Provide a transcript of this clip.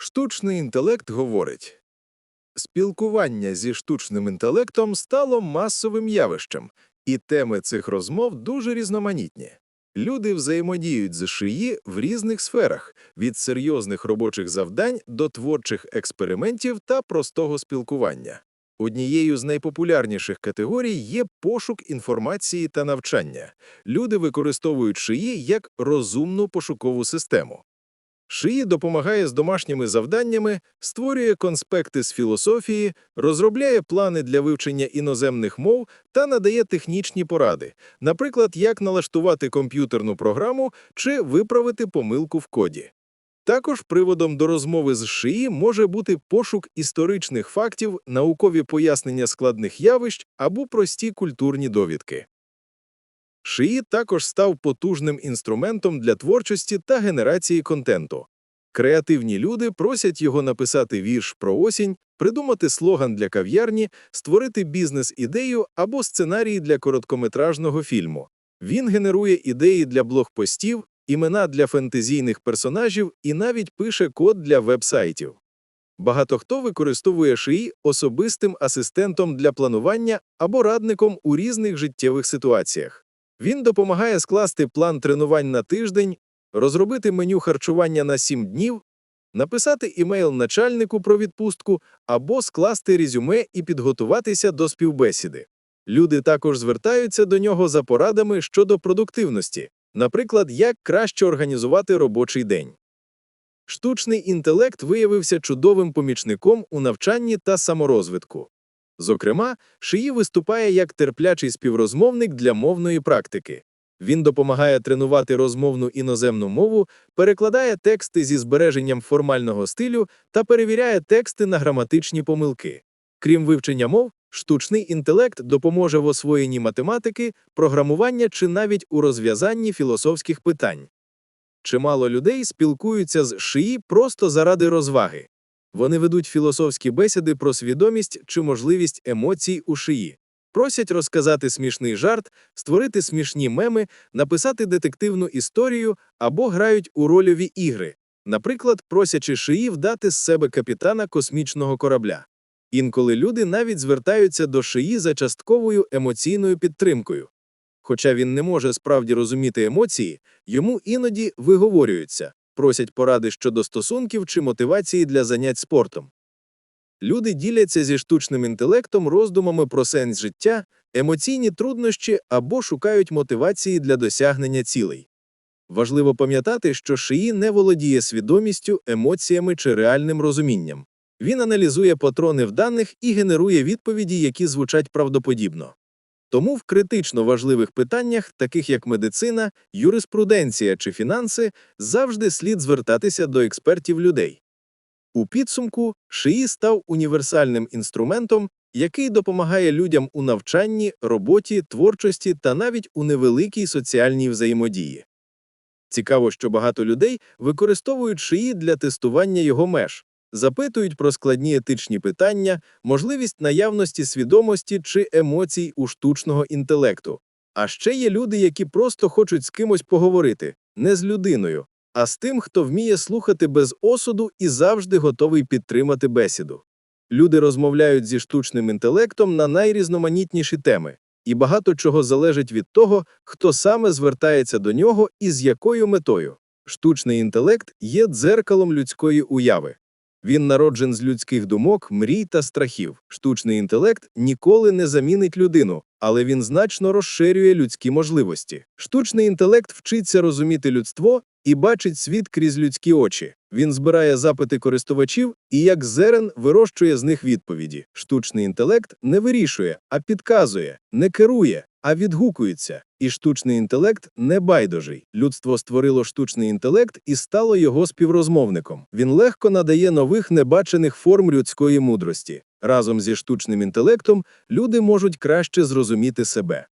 Штучний інтелект говорить. Спілкування зі штучним інтелектом стало масовим явищем, і теми цих розмов дуже різноманітні. Люди взаємодіють з ШИї в різних сферах – від серйозних робочих завдань до творчих експериментів та простого спілкування. Однією з найпопулярніших категорій є пошук інформації та навчання. Люди використовують шиї як розумну пошукову систему. Шиї допомагає з домашніми завданнями, створює конспекти з філософії, розробляє плани для вивчення іноземних мов та надає технічні поради, наприклад, як налаштувати комп'ютерну програму чи виправити помилку в коді. Також приводом до розмови з шиї може бути пошук історичних фактів, наукові пояснення складних явищ або прості культурні довідки. Шиї також став потужним інструментом для творчості та генерації контенту. Креативні люди просять його написати вірш про осінь, придумати слоган для кав'ярні, створити бізнес-ідею або сценарій для короткометражного фільму. Він генерує ідеї для блогпостів, імена для фентезійних персонажів і навіть пише код для веб-сайтів. Багато хто використовує шиї особистим асистентом для планування або радником у різних життєвих ситуаціях. Він допомагає скласти план тренувань на тиждень, розробити меню харчування на 7 днів, написати імейл начальнику про відпустку або скласти резюме і підготуватися до співбесіди. Люди також звертаються до нього за порадами щодо продуктивності, наприклад, як краще організувати робочий день. Штучний інтелект виявився чудовим помічником у навчанні та саморозвитку. Зокрема, Шиї виступає як терплячий співрозмовник для мовної практики. Він допомагає тренувати розмовну іноземну мову, перекладає тексти зі збереженням формального стилю та перевіряє тексти на граматичні помилки. Крім вивчення мов, штучний інтелект допоможе в освоєнні математики, програмування чи навіть у розв'язанні філософських питань. Чимало людей спілкуються з шиї просто заради розваги. Вони ведуть філософські бесіди про свідомість чи можливість емоцій у шиї. Просять розказати смішний жарт, створити смішні меми, написати детективну історію або грають у рольові ігри, наприклад, просячи шиї вдати з себе капітана космічного корабля. Інколи люди навіть звертаються до шиї за частковою емоційною підтримкою. Хоча він не може справді розуміти емоції, йому іноді виговорюються, просять поради щодо стосунків чи мотивації для занять спортом. Люди діляться зі штучним інтелектом роздумами про сенс життя, емоційні труднощі або шукають мотивації для досягнення цілей. Важливо пам'ятати, що шиї не володіє свідомістю, емоціями чи реальним розумінням. Він аналізує патрони в даних і генерує відповіді, які звучать правдоподібно. Тому в критично важливих питаннях, таких як медицина, юриспруденція чи фінанси, завжди слід звертатися до експертів людей. У підсумку шиї став універсальним інструментом, який допомагає людям у навчанні, роботі, творчості та навіть у невеликій соціальній взаємодії. Цікаво, що багато людей використовують шиї для тестування його меж, запитують про складні етичні питання, можливість наявності свідомості чи емоцій у штучного інтелекту. А ще є люди, які просто хочуть з кимось поговорити, не з людиною, а з тим, хто вміє слухати без осуду і завжди готовий підтримати бесіду. Люди розмовляють зі штучним інтелектом на найрізноманітніші теми, і багато чого залежить від того, хто саме звертається до нього і з якою метою. Штучний інтелект є дзеркалом людської уяви. Він народжен з людських думок, мрій та страхів. Штучний інтелект ніколи не замінить людину, але він значно розширює людські можливості. Штучний інтелект вчиться розуміти людство і бачить світ крізь людські очі. Він збирає запити користувачів і як зерен вирощує з них відповіді. Штучний інтелект не вирішує, а підказує, не керує, а відгукується. І штучний інтелект не байдужий. Людство створило штучний інтелект і стало його співрозмовником. Він легко надає нових небачених форм людської мудрості. Разом зі штучним інтелектом люди можуть краще зрозуміти себе.